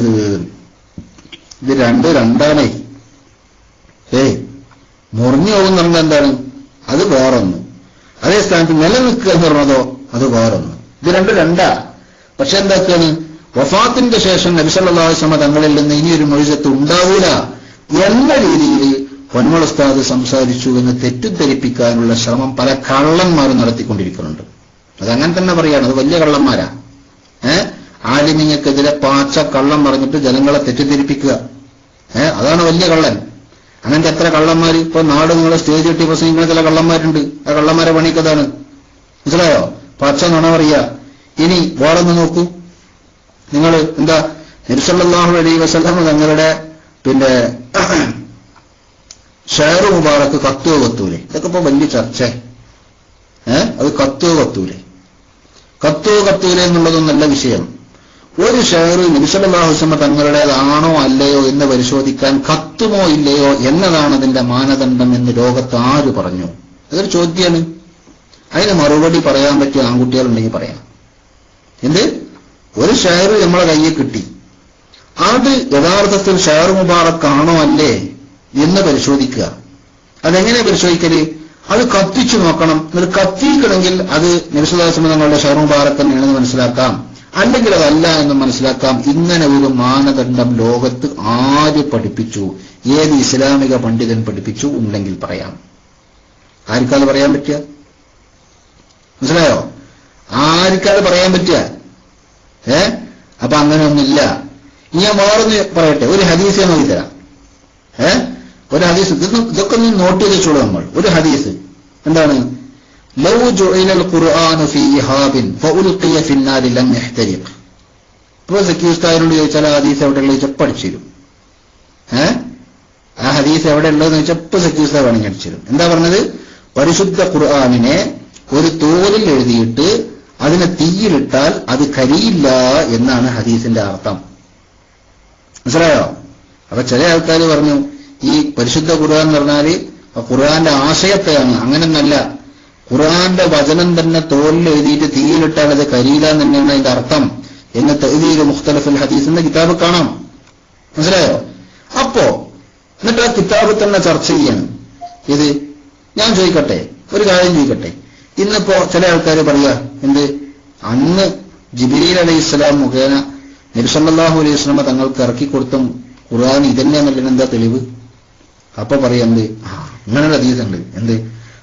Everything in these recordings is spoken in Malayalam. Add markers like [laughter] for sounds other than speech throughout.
പറഞ്ഞത്? ഇത് രണ്ട് രണ്ടാണേ. ഏ മുറിഞ്ഞു പോകുന്ന നമ്മൾ എന്താണ് അത് വേറൊന്ന്. അതേ സ്ഥാനത്ത് നിലനിൽക്കുക എന്ന് പറഞ്ഞതോ അത് വേറൊന്ന്. ഇത് രണ്ട് രണ്ടാ. പക്ഷെ എന്താക്കാണ്? വഫാത്തിന്റെ ശേഷം നബിസല്ലാസ്ലമ തങ്ങളിൽ നിന്ന് ഇനിയൊരു മൊഴിജത്ത് ഉണ്ടാവൂല എന്ന രീതിയിൽ പൊന്മൾ ഉസ്താദ് സംസാരിച്ചു എന്ന് തെറ്റിദ്ധരിപ്പിക്കാനുള്ള ശ്രമം പല കള്ളന്മാരും നടത്തിക്കൊണ്ടിരിക്കുന്നുണ്ട്. അതങ്ങനെ തന്നെ പറയാണ്. അത് വലിയ കള്ളന്മാരാ. ഏഹ് ആലിമിങ്ങൾക്കെതിരെ പാച്ച കള്ളം പറഞ്ഞിട്ട് ജനങ്ങളെ തെറ്റിദ്ധരിപ്പിക്കുക. അതാണ് വലിയ കള്ളൻ. അങ്ങനത്തെ എത്ര കള്ളന്മാർ ഇപ്പൊ നാട് നിങ്ങളെ സ്റ്റേജ് കെട്ടി പ്രസംഗിക്കുന്ന ചില കള്ളന്മാരുണ്ട്. ആ കള്ളന്മാരെ പണിക്കതാണ് മനസ്സിലായോ? പാച്ച നുണ പറയാ. ഇനി വേറൊന്ന് നോക്കൂ. നിങ്ങൾ എന്താ നിരുസല്ലാഹു അലൈ വസല്ലം തങ്ങളുടെ പിന്നെ [clears throat] ഷെയർ മുബാറക്ക് കത്തുവോ കത്തൂലെ? ഇതൊക്കെ ഇപ്പൊ വലിയ ചർച്ച അത് കത്തുവോ കത്തൂലെ? കത്തുവോ കത്തൂലെ എന്നുള്ളതൊന്നല്ല വിഷയം. ഒരു ഷെയർ നിമിഷലാഹുസമ്മ തങ്ങളുടേതാണോ അല്ലയോ എന്ന് പരിശോധിക്കാൻ കത്തുമോ ഇല്ലയോ എന്നതാണ് അതിന്റെ മാനദണ്ഡം എന്ന് ലോകത്ത് ആര് പറഞ്ഞു? അതൊരു ചോദ്യമാണ് അതിന് മറുപടി പറയാൻ പറ്റിയ ആൺകുട്ടികളുണ്ടെങ്കിൽ പറയാം. എന്ത്? ഒരു ഷെയർ നമ്മളെ കയ്യിൽ കിട്ടി. അത് യഥാർത്ഥത്തിൽ ഷെയർ മുബാറക്കാണോ അല്ലേ എന്ന് പരിശോധിക്കുക. അതെങ്ങനെ പരിശോധിക്കൽ? അത് കത്തിച്ചു നോക്കണം. എന്നിട്ട് കത്തിക്കണമെങ്കിൽ അത് നിമിഷദാസമ തങ്ങളുടെ ഷെയർ മുബാറക്ക് തന്നെയാണെന്ന് മനസ്സിലാക്കാം. അല്ലെങ്കിൽ അതല്ല എന്ന് മനസ്സിലാക്കാം. ഇങ്ങനെ ഒരു മാനദണ്ഡം ലോകത്ത് ആര് പഠിപ്പിച്ചു? ഏത് ഇസ്ലാമിക പണ്ഡിതൻ പഠിപ്പിച്ചു ഉണ്ടെങ്കിൽ പറയാം. ആർക്കത് പറയാൻ പറ്റുക? മനസ്സിലായോ? ആർക്കത് പറയാൻ പറ്റുക? ഏ? അപ്പൊ അങ്ങനെയൊന്നുമില്ല. ഞാൻ വേറൊന്ന് പറയട്ടെ ഒരു ഹദീസ് ഞാൻ നോക്കി തരാം. ഏ? ഒരു ഹദീസ് ഇതൊക്കെ ഒന്ന് നോട്ട് ചെയ്ത് വെച്ചോളൂ നമ്മൾ. ഒരു ഹദീസ്. എന്താണ്? ലൗ ജുഇലൽ ഖുർആനു ഫീ ഫിന്നാരി ലം ഇപ്പോൾ ചോദിച്ചാൽ ആ ഹദീസ് എവിടെയുള്ളത് ചോദിച്ചാൽ പഠിച്ചിരും ആ ഹദീസ് എവിടെ ഉള്ളതെന്ന് ചോദിച്ചാൽ ഇപ്പൊ സക്കി ഉസ്താദ് വേണമെങ്കിൽ എന്താ പറഞ്ഞത്? പരിശുദ്ധ ഖുർആാനിനെ ഒരു തോതിൽ എഴുതിയിട്ട് അതിനെ തീയിലിട്ടാൽ അത് കരിയില്ല എന്നാണ് ഹദീസിന്റെ അർത്ഥം. മനസ്സിലായോ? അപ്പൊ ചില ആൾക്കാർ പറഞ്ഞു ഈ പരിശുദ്ധ ഖുർആൻ എന്ന് പറഞ്ഞാൽ ഖുർആന്റെ ആശയത്തെയാണ്. അങ്ങനെയൊന്നല്ല. ഖുർആന്റെ വചനം തന്നെ തോലിൽ എഴുതിയിട്ട് തീയിലിട്ടാൽ അത് കരിയില്ല എന്ന് തന്നെയാണ് അതിന്റെ അർത്ഥം എന്ന് തെഹദീൽ മുഖ്തലഫുൽ ഹദീസ് എന്ന കിതാബ് കാണാം. മനസ്സിലായോ? അപ്പോ എന്നിട്ട് ആ കിതാബ് തന്നെ ചർച്ച ചെയ്യണം. ഇത് ഞാൻ ചോദിക്കട്ടെ ഒരു കാര്യം ചോദിക്കട്ടെ. ഇന്നിപ്പോ ചില ആൾക്കാർ പറയുക എന്ത്? അന്ന് ജിബിലീൽ അലൈഹി ഇസ്ലാം മുഖേന നബിസല്ലാഹു അലൈഹി സ്വലമ തങ്ങൾക്ക് ഇറക്കി കൊടുത്ത ഖുർആൻ ഇതന്നെയാണല്ലോ എന്താ തെളിവ്? അപ്പൊ പറയാ എന്ത്? അങ്ങനെ ഒരു അതീതുണ്ട് എന്ത്?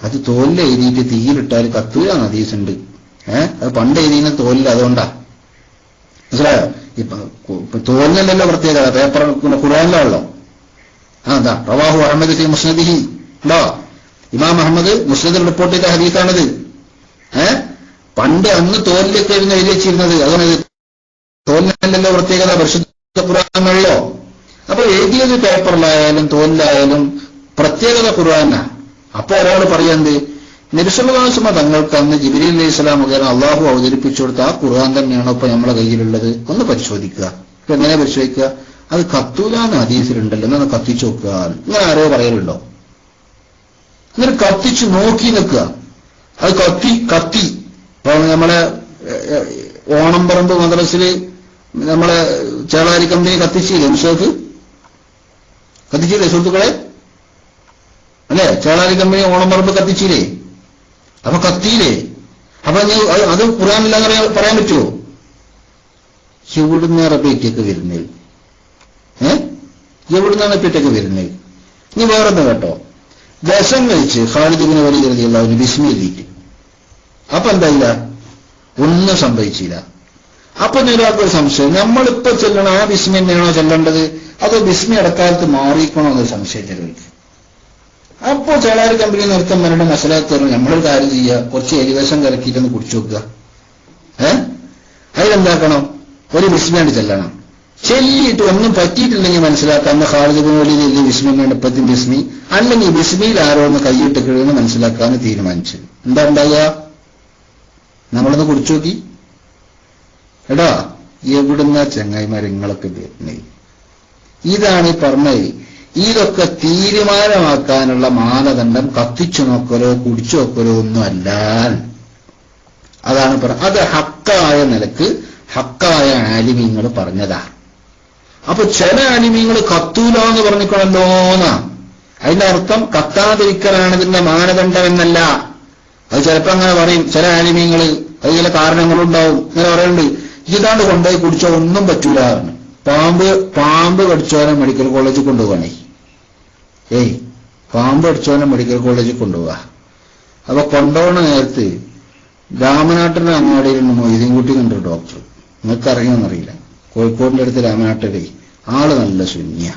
അത് തോലിൽ എഴുതിയിട്ട് തീയിലിട്ടാൽ കത്തൂരാണ് ഹദീസ് ഉണ്ട് ഏഹ് അത് പണ്ട് എഴുതിയ തോലിൽ അതുകൊണ്ടാ. മനസ്സിലായോ? ഇപ്പൊ തോലിനല്ലല്ലോ പ്രത്യേകത. പേപ്പർ കുറവല്ലോ ആ എന്താ റവാഹു അഹമ്മദ് ഫി മുസ്നദിഹി. ഉണ്ടോ? ഇമാം അഹമ്മദ് മുസ്ലിദിൽ റിപ്പോർട്ട് ചെയ്ത ഹദീസാണിത്. ഏഹ് പണ്ട് അന്ന് തോലിലൊക്കെ ഇരുന്ന് എഴുതി വെച്ചിരുന്നത്. അതുകൊണ്ട് തോലിനല്ലല്ലോ പ്രത്യേകത. പരിശുദ്ധ അപ്പൊ എഴുതിയത് പേപ്പറിലായാലും തോലിലായാലും പ്രത്യേകത ഖുർആാന. അപ്പൊ ഒരാൾ പറയുന്നത് നിരുസലാസമ തങ്ങൾക്ക് അന്ന് ജിബിരി അലൈഹി സ്വലാം മുഖേന അള്ളാഹു അവതരിപ്പിച്ചു കൊടുത്ത ആ ഖുർആൻ തന്നെയാണോ ഇപ്പൊ നമ്മളെ കയ്യിലുള്ളത്? ഒന്ന് പരിശോധിക്കുക. ഇപ്പൊ എങ്ങനെ പരിശോധിക്കുക? അത് കത്തൂലാന്ന് ഹദീസിലുണ്ടല്ലോ. എന്നൊന്ന് കത്തിച്ചു നോക്കുക. ഇങ്ങനെ ആരോ പറയലുണ്ടോ? എന്നിട്ട് കത്തിച്ച് നോക്കി നിൽക്കുക. അത് കത്തി കത്തി. നമ്മളെ ഓണം പറമ്പ് മദ്രസിൽ നമ്മളെ ചേളാരി കമ്പനി കത്തിച്ചില്ലേ മിഷോക്ക് കത്തിച്ചില്ലേ സുഹൃത്തുക്കളെ? അല്ലേ? ചേളാരി കമ്പനി ഓണം പറമ്പ് കത്തിച്ചില്ലേ? അപ്പൊ കത്തിയില്ലേ? അപ്പൊ അത് ഖുറാനില്ലാന്ന് പറയാൻ പറയാൻ പറ്റുമോ എവിടുന്ന് റബേറ്റൊക്കെ വരുന്നത് ഏ? എവിടുന്നാണ് ഇപ്പിട്ടൊക്കെ വരുന്നത് ഇനി വേറെന്താ കേട്ടോ. ദശം കഴിച്ച് ഖാലിദിബിന് വലിയ കരുതിയുള്ളവന് വിസ്മി എഴുതിയിട്ട് അപ്പൊ എന്തായില്ല? ഒന്നും സംഭവിച്ചില്ല. അപ്പൊ ഒരാൾക്ക് ഒരു സംശയം. നമ്മളിപ്പോ ചെല്ലണം ആ വിസ്മി തന്നെയാണോ ചെല്ലേണ്ടത്? അതോ വിസ്മി ഇടക്കാലത്ത് മാറിക്കണോ എന്നൊരു സംശയം ചെലവിക്ക് അപ്പോ ചേളാരി കമ്പനി നിർത്തം വരേണ്ട മസലാത്ത് തരണം നമ്മളൊരു കാര്യം ചെയ്യുക കുറച്ച് ഏകദേശം കലക്കിയിട്ടൊന്ന് കുടിച്ചു നോക്കുക. ഏ? അതിലെന്താക്കണം ഒരു ബിസ്മിയാണ് ചെല്ലണം. ചെല്ലിയിട്ട് ഒന്നും പറ്റിയിട്ടില്ലെങ്കിൽ മനസ്സിലാക്കാം. അന്ന് ഖാലിദിബിന് വലിയ വലിയ ഇപ്പത്തിന് വിസ്മി. അല്ലെങ്കിൽ വിസ്മിയിൽ ആരോ ഒന്ന് കൈയിട്ട് കഴിയുന്ന മനസ്സിലാക്കാന്ന് തീരുമാനിച്ചു. എന്താ ഉണ്ടാകുക നമ്മളൊന്ന് കുടിച്ചു നോക്കി. എടാ എവിടുന്ന ചങ്ങായിമാർ നിങ്ങളൊക്കെ ഇതാണ് ഈ പറഞ്ഞത് ഇതൊക്കെ തീരുമാനമാക്കാനുള്ള മാനദണ്ഡം കത്തിച്ചു നോക്കലോ കുടിച്ചു നോക്കലോ ഒന്നുമല്ല അതാണ് പറഞ്ഞത് അത് ഹക്കായ നിലയ്ക്ക് ഹക്കായ ആലിമീങ്ങൾ പറഞ്ഞതാ. അപ്പൊ ചില ആലിമീങ്ങൾ കത്തൂല എന്ന്. പറഞ്ഞിക്കണല്ലോന്നാ അതിന്റെ അർത്ഥം കത്താതിരിക്കലാണ് ഇതിന്റെ മാനദണ്ഡം എന്നല്ല. അത് ചിലപ്പോ അങ്ങനെ പറയും ചില ആലിമീങ്ങൾ അത് ചില കാരണങ്ങളുണ്ടാവും. ഇങ്ങനെ പറയുന്നുണ്ട് ഇതാണ്ട് കൊണ്ടുപോയി കുടിച്ചാൽ ഒന്നും പറ്റൂല പാമ്പ് പാമ്പ് കടിച്ചോനെ മെഡിക്കൽ കോളേജിൽ കൊണ്ടുപോകണേ. ഏയ് പാമ്പ് കടിച്ചോനെ മെഡിക്കൽ കോളേജിൽ കൊണ്ടുപോവാ. അപ്പൊ കൊണ്ടുപോകണ നേരത്ത് രാമനാട്ടിന്റെ അങ്ങാടിയിലുണ്ട് മൊയ്തീൻകുട്ടി കണ്ടൊരു ഡോക്ടർ നിങ്ങൾക്ക് അറിയുമെന്നറിയില്ല കോഴിക്കോടിന്റെ അടുത്ത് രാമനാട്ടിലെ ആൾ നല്ല ശൂന്യ.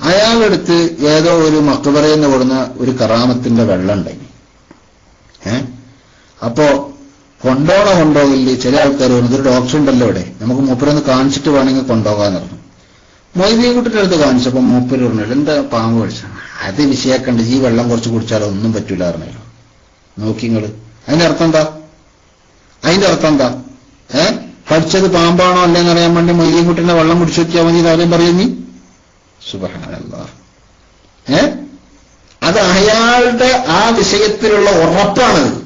അയാളെടുത്ത് ഏതോ ഒരു മക്കബറയെന്ന് കൊടുന്ന ഒരു കറാമത്തിന്റെ വെള്ളം ഉണ്ടായി. ഏ? അപ്പോ കൊണ്ടോണ കൊണ്ടോകില്ലേ ചില ആൾക്കാർ പറഞ്ഞു ഇതൊരു ഡോക്ടർ ഉണ്ടല്ലോ ഇവിടെ. നമുക്ക് മൂപ്പരൊന്ന് കാണിച്ചിട്ട് വേണമെങ്കിൽ കൊണ്ടുപോകാൻ പറഞ്ഞു. കുട്ടിയുടെ അടുത്ത് കാണിച്ചപ്പോ മൂപ്പര് പറഞ്ഞു എന്താ പാമ്പ് കഴിച്ച അത് വിഷയാക്കണ്ട ഈ വെള്ളം കുറച്ച് കുടിച്ചാലോ ഒന്നും പറ്റൂല പറഞ്ഞല്ലോ. നോക്കി നിങ്ങൾ അതിന്റെ അർത്ഥം എന്താ? അതിന്റെ അർത്ഥം എന്താ? ഏ? പഠിച്ചത് പാമ്പാണോ അല്ലെന്ന് അറിയാൻ വേണ്ടി മൊയ്തീൻകുട്ടിന്റെ വെള്ളം കുടിച്ചു നോക്കിയാൽ മതി കാര്യം പറയും നീ? സുബഹാനല്ലാ ഏ? അത് അയാളുടെ ആ വിഷയത്തിലുള്ള ഉറപ്പാണത്.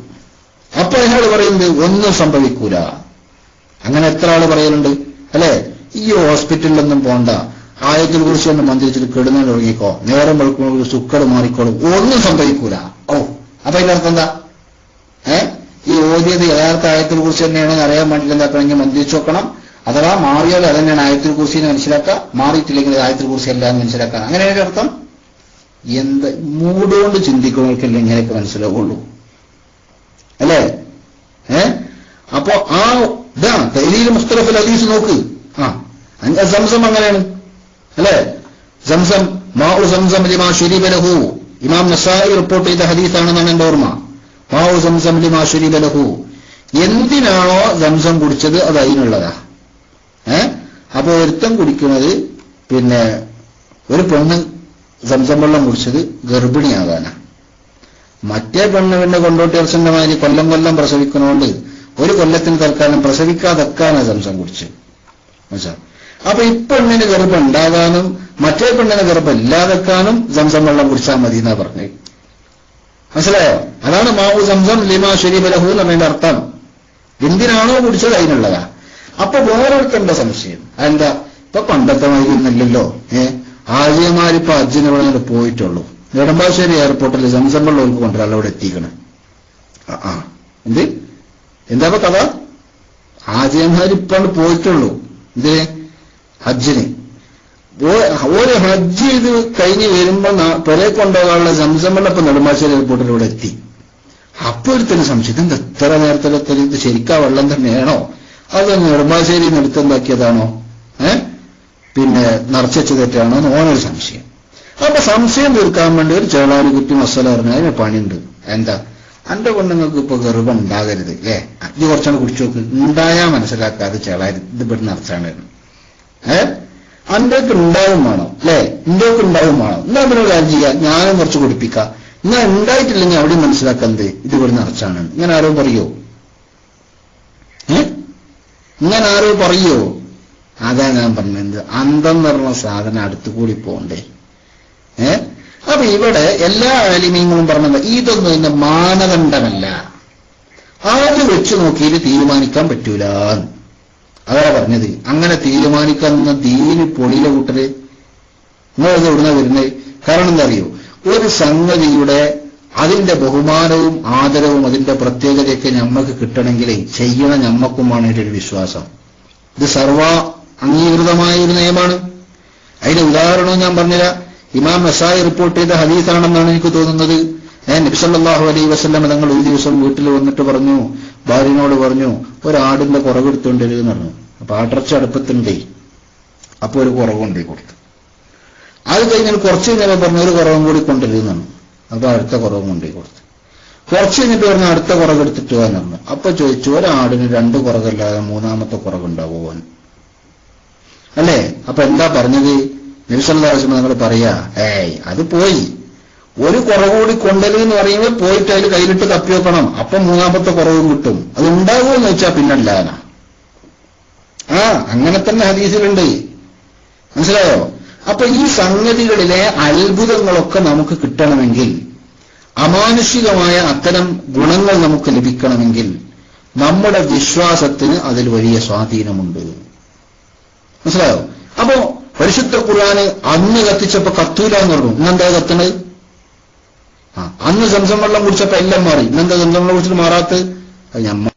അപ്പൊ അയാൾ പറയുന്നത് ഒന്നും സംഭവിക്കൂല. അങ്ങനെ എത്ര ആൾ പറയലുണ്ട്? അല്ലെ? ഈ ഹോസ്പിറ്റലിലൊന്നും പോണ്ട. ആയത്തിൽ കുറിച്ച് ഒന്ന് മന്ത്രിച്ചിട്ട് കിടന്നു തുടങ്ങിക്കോ നേരം വെളുക്കുമ്പോൾ സുക്കട് മാറിക്കോളും. ഒന്നും സംഭവിക്കൂല. ഓ അപ്പൊ അതിന്റെ അർത്ഥം എന്താ? ഏ? ഈ ഓതിയത് യഥാർത്ഥ ആയത്തിൽ കുറിച്ച് തന്നെയാണെന്ന് അറിയാൻ വേണ്ടിയിട്ട് എന്താക്കണമെങ്കിൽ മന്ത്രിച്ചു നോക്കണം? അഥവാ മാറിയാൽ അതന്നെയാണ് ആയത്തിൽ കുറിച്ച് മനസ്സിലാക്കുക. മാറിയിട്ടില്ലെങ്കിൽ അത് ആയത്തിൽ കുറിച്ച് അല്ല എന്ന് അങ്ങനെ അങ്ങനെയാണ് അർത്ഥം. എന്ത് മൂടുകൊണ്ട് ചിന്തിക്കുന്നവർക്കല്ലേ ഇങ്ങനെയൊക്കെ മനസ്സിലാവുള്ളൂ. അല്ലേ? ഏ? അപ്പൊ ആ ഇതാ തൈലീൽ മുസ്തലഫൽ അലീസ് നോക്ക്. ആ സംസം അങ്ങനെയാണ്. അല്ലേ? സംസം മാഉ സംസം ലിമാ ശരീബലഹു ഇമാം നസായി റിപ്പോർട്ട് ചെയ്ത ഹദീസാണെന്നാണ് എന്റെ ഓർമ്മ. മാഉ സംസം ലിമാ ശരീബലഹു എന്തിനാണോ സംസം കുടിച്ചത്? അത് അതിനുള്ളതാ. ഏ? അപ്പൊ ഒരുത്തം കുടിക്കുന്നത് പിന്നെ ഒരു പെണ്ണ് സംസം വെള്ളം കുടിച്ചത് ഗർഭിണിയാകാനാ. മറ്റേ പെണ്ണ് പിന്നെ കൊണ്ടോട്ടി അർച്ചന്റെ മാതിരി കൊല്ലം കൊല്ലം പ്രസവിക്കുന്നതുകൊണ്ട് ഒരു കൊല്ലത്തിന് തൽക്കാലം പ്രസവിക്കാതെക്കാനാ സംസം കുടിച്ച്. മനസ്സിലാവും അപ്പൊ ഈ പെണ്ണിന് ഗർഭം ഉണ്ടാകാനും മറ്റേ പെണ്ണിന് ഗർഭം ഇല്ലാതെക്കാനും സംസം വെള്ളം കുടിച്ചാൽ മതി എന്നാ പറഞ്ഞത് മനസ്സിലായോ? അതാണ് മാവു സംസം ലിമാ ശരീബലഹു എന്നതിന്റെ അർത്ഥം. എന്തിനാണോ കുടിച്ചത് അതിനുള്ളതാ. അപ്പൊ വേറൊരുത്തന്റെ സംശയം. അതെന്താ? ഇപ്പൊ പണ്ടത്തെ മാതിരി ഏഹ് ആര്യമാരിപ്പോ അജ്ജിന് പോയിട്ടുള്ളൂ. നെടുമ്പാശ്ശേരി എയർപോർട്ടിൽ അവർക്ക് കൊണ്ടുവരാൻ അവിടെ എത്തിക്കണം ആ ആ. എന്ത്? എന്താ കഥ? ആചയന്മാർ ആര്യമാരിപ്പാണ്ട് പോയിട്ടുള്ളൂ. എന്തിന് ഹജ്ജിന്. ഒരു ഹജ്ജ് ഇത് കഴിഞ്ഞ് വരുമ്പോ പുറകെ കൊണ്ടുപോകാനുള്ള ഇപ്പൊ നെടുമ്പാശ്ശേരി എയർപോർട്ടിൽ ഇവിടെ എത്തി. അപ്പൊ ഒരുത്തിന് സംശയം. എന്താ എത്ര നേരത്തെ ഇത് ശരിക്കാ വെള്ളം തന്നെയാണോ അത് നെടുമ്പാശ്ശേരി എടുത്തുണ്ടാക്കിയതാണോ ഏ? പിന്നെ നിറച്ചു തെറ്റാണോ എന്ന് ഓനൊരു സംശയം. അപ്പൊ സംശയം തീർക്കാൻ വേണ്ടി ഒരു ചേളാരി കുറ്റി മസാല പറഞ്ഞു അതിന് പണിയുണ്ട്. എന്താ? എന്റെ പെണ്ണുങ്ങൾക്ക് ഇപ്പൊ ഗർഭം ഉണ്ടാകരുത് അല്ലേ? ഇത് കുറച്ചാണ് കുടിച്ചു നോക്ക്. ഉണ്ടായാ മനസ്സിലാക്കാതെ ചേളാരി ഇത് ഇവിടെ നിറച്ചാണ് ഏ? അന്റെക്ക് ഉണ്ടാവും വേണം അല്ലേ? ഇന്ത്യയ്ക്ക് ഉണ്ടാവും വേണം. എന്നാ പിന്നെ കാര്യം ചെയ്യാം? ഞാനും കുറച്ച് കുടിപ്പിക്കാം. എന്നാ ഉണ്ടായിട്ടില്ലെങ്കിൽ അവിടെ മനസ്സിലാക്കുന്നത് ഇത് ഇവിടെ നടച്ചാണ് ഇങ്ങനെ ആരോ പറയോ? ഏ? ഇങ്ങനെ ആരോ പറയോ? അതാ ഞാൻ പറഞ്ഞത്. അന്തം പറഞ്ഞ സാധനം അടുത്തു കൂടി പോണ്ടേ? അപ്പൊ ഇവിടെ എല്ലാ ആലിമീങ്ങളും പറഞ്ഞത് ഇതൊന്നും ഇതിന്റെ മാനദണ്ഡമല്ല. അത് വെച്ച് നോക്കിയിട്ട് തീരുമാനിക്കാൻ പറ്റൂല. അതാ പറഞ്ഞത്? അങ്ങനെ തീരുമാനിക്കുന്ന ദീന് പൊടിയിലെ കൂട്ടര്. നിങ്ങളത് എവിടുന്ന വരുന്നത് കാരണം എന്താ അറിയോ? ഒരു സംഗതിയുടെ അതിന്റെ ബഹുമാനവും ആദരവും അതിന്റെ പ്രത്യേകതയൊക്കെ ഞമ്മക്ക് കിട്ടണമെങ്കിൽ ചെയ്യണം ഞമ്മക്കുമാണ് ഒരു വിശ്വാസം. ഇത് സർവ അംഗീകൃതമായ ഒരു നിയമമാണ്. അതിന് ഉദാഹരണവും ഞാൻ പറഞ്ഞുതരാം. ഇമാം നസായി റിപ്പോർട്ട് ചെയ്ത ഹദീസാണെന്നാണ് എനിക്ക് തോന്നുന്നത്. ഏഹ് നബ്സല്ലാഹു അലൈ വസ്ലം തങ്ങൾ ഒരു ദിവസം വീട്ടിൽ വന്നിട്ട് പറഞ്ഞു ഭാര്യനോട് പറഞ്ഞു ഒരാടിന്റെ കുറവെടുത്തോണ്ടിരുന്ന് പറഞ്ഞു. അപ്പൊ ആടർച്ച അടുപ്പത്തുണ്ടേ. അപ്പൊ ഒരു കുറവുണ്ട് കൊടുത്തു. അത് കഴിഞ്ഞാൽ കുറച്ച് കഴിഞ്ഞപ്പോൾ പറഞ്ഞു ഒരു കുറവും കൂടി കൊണ്ടിരുന്നാണ് അപ്പൊ അടുത്ത കുറവും കൊണ്ടേ കൊടുത്തു. കുറച്ച് കഴിഞ്ഞിട്ട് പറഞ്ഞു അടുത്ത കുറവ് എടുത്തിട്ട് പറഞ്ഞു. അപ്പൊ ചോദിച്ചു ഒരാടിന് രണ്ട് കുറവല്ലാതെ മൂന്നാമത്തെ കുറവുണ്ടാവുമോ അല്ലേ? അപ്പൊ എന്താ പറഞ്ഞത്? നിമിഷല്ലാവശ്യം നിങ്ങൾ പറയാ ഏയ് അത് പോയി. ഒരു കുറവ് കൂടി കൊണ്ടൽ എന്ന് പറയുമ്പോൾ പോയിട്ട് അതിൽ കയ്യിലിട്ട് തപ്പി വെക്കണം. അപ്പം മൂന്നാമത്തെ കുറവും കിട്ടും. അത് ഉണ്ടാകുമെന്ന് വെച്ചാൽ പിന്നല്ലാന ആ അങ്ങനെ തന്നെ ഹദീസിലുണ്ട്. മനസ്സിലായോ? അപ്പൊ ഈ സംഗതികളിലെ അത്ഭുതങ്ങളൊക്കെ നമുക്ക് കിട്ടണമെങ്കിൽ അമാനുഷികമായ അത്തരം ഗുണങ്ങൾ നമുക്ക് ലഭിക്കണമെങ്കിൽ നമ്മുടെ വിശ്വാസത്തിന് അതിൽ വലിയ സ്വാധീനമുണ്ട്. മനസ്സിലായോ? അപ്പോ ഖുർആന് അന്ന് കത്തിച്ചപ്പോ കത്തൂല എന്ന് പറഞ്ഞു. ഇന്നെന്താ കത്തണത് അന്ന് സംസം വെള്ളം കുടിച്ചപ്പോ എല്ലാം മാറി. ഇന്നെന്താ സംസം വെള്ളം കുടിച്ചിട്ട് മാറാത്ത ഞമ്മ